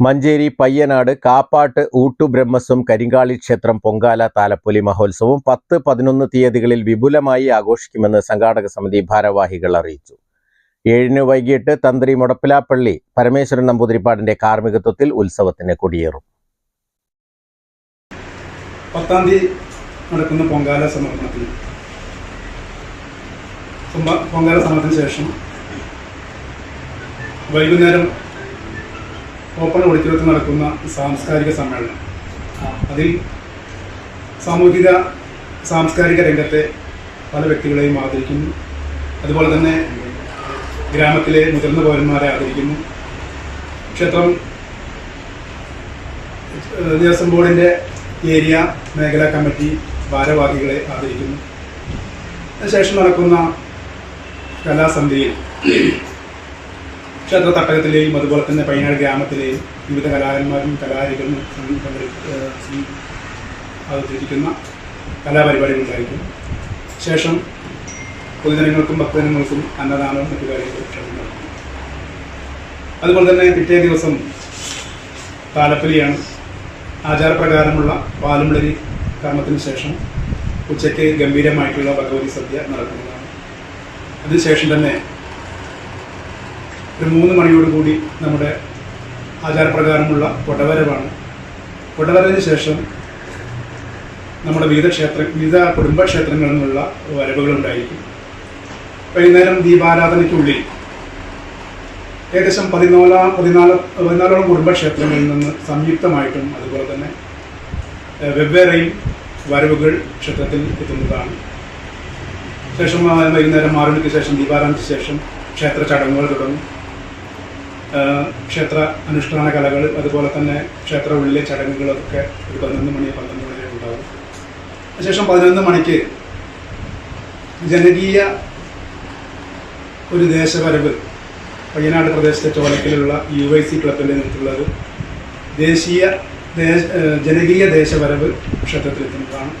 മഞ്ചേരി പയ്യനാട് കാപ്പാട്ട് ഊട്ടുബ്രഹ്മസ്വം കരിങ്കാളി ക്ഷേത്രം പൊങ്കാല താലപ്പൊലി മഹോത്സവം പത്ത് പതിനൊന്ന് തീയതികളിൽ വിപുലമായി ആഘോഷിക്കുമെന്ന് സംഘാടക സമിതി ഭാരവാഹികൾ അറിയിച്ചു. ഏഴിന് വൈകിട്ട് തന്ത്രി മുടപ്പിലാപ്പള്ളി പരമേശ്വരൻ നമ്പൂതിരിപ്പാടിന്റെ കാർമ്മികത്വത്തിൽ ഉത്സവത്തിന് കൊടിയേറും. പത്താം തീയതി നടക്കുന്ന പൊങ്കാല സമർപ്പണത്തിന് പൊങ്കാല സമർപ്പണത്തിന് ശേഷം വൈകുന്നേരം ഓപ്പൺ ഓഡിറ്റോറിയത്തിൽ നടക്കുന്ന സാംസ്കാരിക സമ്മേളനം. അതിൽ സാമൂഹിക സാംസ്കാരിക രംഗത്തെ പല വ്യക്തികളെയും ആദരിക്കുന്നു. അതുപോലെ തന്നെ ഗ്രാമത്തിലെ മുതിർന്ന പൗരന്മാരെ ആദരിക്കുന്നു. ക്ഷേത്രം ദേവസ്വം ബോർഡിന്റെ ഏരിയ മേഖലാ കമ്മിറ്റി ഭാരവാഹികളെ ആദരിക്കുന്നു. അതിനുശേഷം നടക്കുന്ന കലാസന്ധ്യയിൽ ക്ഷേത്ര തട്ടകത്തിലെയും അതുപോലെ തന്നെ പയ്യനാട് ഗ്രാമത്തിലെയും വിവിധ കലാകാരന്മാരും കലാകാരികളും അവതരിപ്പിക്കുന്ന കലാപരിപാടികളുണ്ടായിരിക്കും ശേഷം പൊതുജനങ്ങൾക്കും ഭക്തജനങ്ങൾക്കും അന്നദാനവും മറ്റു കാര്യങ്ങളും അതുപോലെ തന്നെ പിറ്റേ ദിവസം താലപ്പലിയാണ് ആചാരപ്രകാരമുള്ള പാലുമളരി കർമ്മത്തിന് ശേഷം ഉച്ചയ്ക്ക് ഗംഭീരമായിട്ടുള്ള ഭഗവതി സദ്യ നടക്കുന്നതാണ്. അതിനുശേഷം തന്നെ ഒരു മൂന്ന് മണിയോടുകൂടി നമ്മുടെ ആചാരപ്രകാരമുള്ള കൊടവരവാണ്. കൊടവരവിന് ശേഷം നമ്മുടെ വിവിധ ക്ഷേത്ര വിവിധ കുടുംബക്ഷേത്രങ്ങളിൽ നിന്നുള്ള വരവുകളുണ്ടായിരിക്കും. വൈകുന്നേരം ദീപാരാധനയ്ക്കുള്ളിൽ ഏകദേശം പതിനാലാം പതിനാല് പതിനാലോളം കുടുംബക്ഷേത്രങ്ങളിൽ നിന്ന് സംയുക്തമായിട്ടും അതുപോലെ തന്നെ വെവ്വേറെയും വരവുകൾ ക്ഷേത്രത്തിൽ എത്തുന്നതാണ്. ശേഷം വൈകുന്നേരം ആറുമണിക്ക് ശേഷം ദീപാരാധനയ്ക്ക് ശേഷം ക്ഷേത്ര ചടങ്ങുകൾ തുടങ്ങും. ക്ഷേത്ര അനുഷ്ഠാന കലകൾ അതുപോലെ തന്നെ ക്ഷേത്ര ഉള്ളിലെ ചടങ്ങുകളൊക്കെ ഒരു പതിനൊന്ന് മണി പന്ത്രണ്ട് മണി വരെ ഉണ്ടാകും അതിനുശേഷം പതിനൊന്ന് മണിക്ക് ജനകീയ ഒരു ദേശവരവ് പയ്യനാട് പ്രദേശത്തെ ചോലക്കലുള്ള യു ഐ സി ക്ലബിന്റെ നേതൃത്വമുള്ളത് ദേശീയ ജനകീയ ദേശവരവ് ക്ഷേത്രത്തിലെത്തുന്നതാണ്.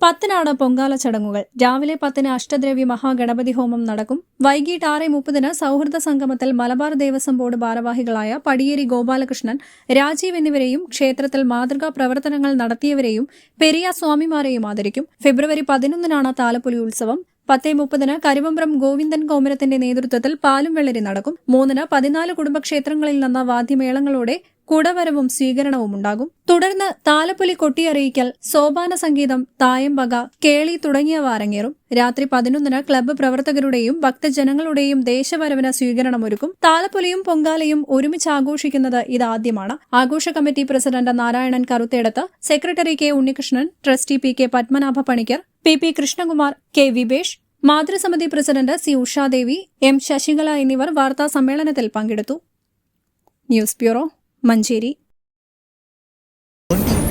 പത്തിനാണ് പൊങ്കാല ചടങ്ങുകൾ. രാവിലെ പത്തിന് അഷ്ടദ്രവ്യ മഹാഗണപതി ഹോമം നടക്കും. വൈകിട്ട് ആറ് മുപ്പതിന് സൗഹൃദ സംഗമത്തിൽ മലബാർ ദേവസ്വം ബോർഡ് ഭാരവാഹികളായ പടിയേരി ഗോപാലകൃഷ്ണൻ രാജീവ് എന്നിവരെയും ക്ഷേത്രത്തിൽ മാതൃകാ പ്രവർത്തനങ്ങൾ നടത്തിയവരെയും പെരിയ സ്വാമിമാരെയും ആദരിക്കും. ഫെബ്രുവരി പതിനൊന്നിനാണ് താലപ്പൊലി ഉത്സവം. പത്തേ മുപ്പതിന് കരുവമ്പ്രം ഗോവിന്ദൻ കോമരത്തിന്റെ നേതൃത്വത്തിൽ പാലും വെള്ളരി നടക്കും. മൂന്നിന് പതിനാല് കുടുംബക്ഷേത്രങ്ങളിൽ നിന്ന് വാദ്യമേളങ്ങളോടെ കുടവരവും സ്വീകരണവും ഉണ്ടാകും. തുടർന്ന് താലപ്പൊലി കൊട്ടിയറിയിക്കൽ സോപാന സംഗീതം തായമ്പക കേളി തുടങ്ങിയവ അരങ്ങേറും. രാത്രി പതിനൊന്നിന് ക്ലബ്ബ് പ്രവർത്തകരുടെയും ഭക്തജനങ്ങളുടെയും ദേശവരവിന് സ്വീകരണമൊരുക്കും. താലപ്പൊലിയും പൊങ്കാലയും ഒരുമിച്ച് ആഘോഷിക്കുന്നത് ഇതാദ്യമാണ്. ആഘോഷ committee president Narayanan Karuthedath secretary K Unnikrishnan trustee P K Padmanabha Panicker P P Krishnakumar K Vibesh മാതൃസമിതി president C Ushadevi M Sasikala എന്നിവർ വാർത്താ സമ്മേളനത്തിൽ പങ്കെടുത്തു. News bureau Manjeri.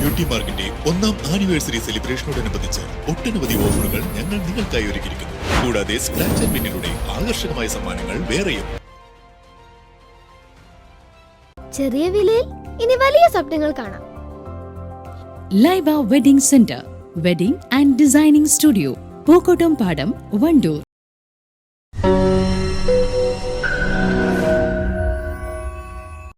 ബ്യൂട്ടി മാർക്കിന്റെ ഒന്നാം ആനിവേഴ്സറി സെലിബ്രേഷനോടനുബന്ധിച്ച് ഒട്ടനവധി ഓഫറുകൾ ഞങ്ങൾ നിങ്ങൾക്കായി ഒരുക്കിയിരിക്കുന്നു. കൂടാതെ സ്ക്രാച്ച് ആൻഡ് വിന്നിലൂടെ ആകർഷകമായ സമ്മാനങ്ങൾ വേറെയും. ചെറിയ വിലയിൽ ഇനി വലിയ സ്വപ്നങ്ങൾ കാണാം. Laiba wedding centre wedding and designing studio Pookkottam Padam Wandoor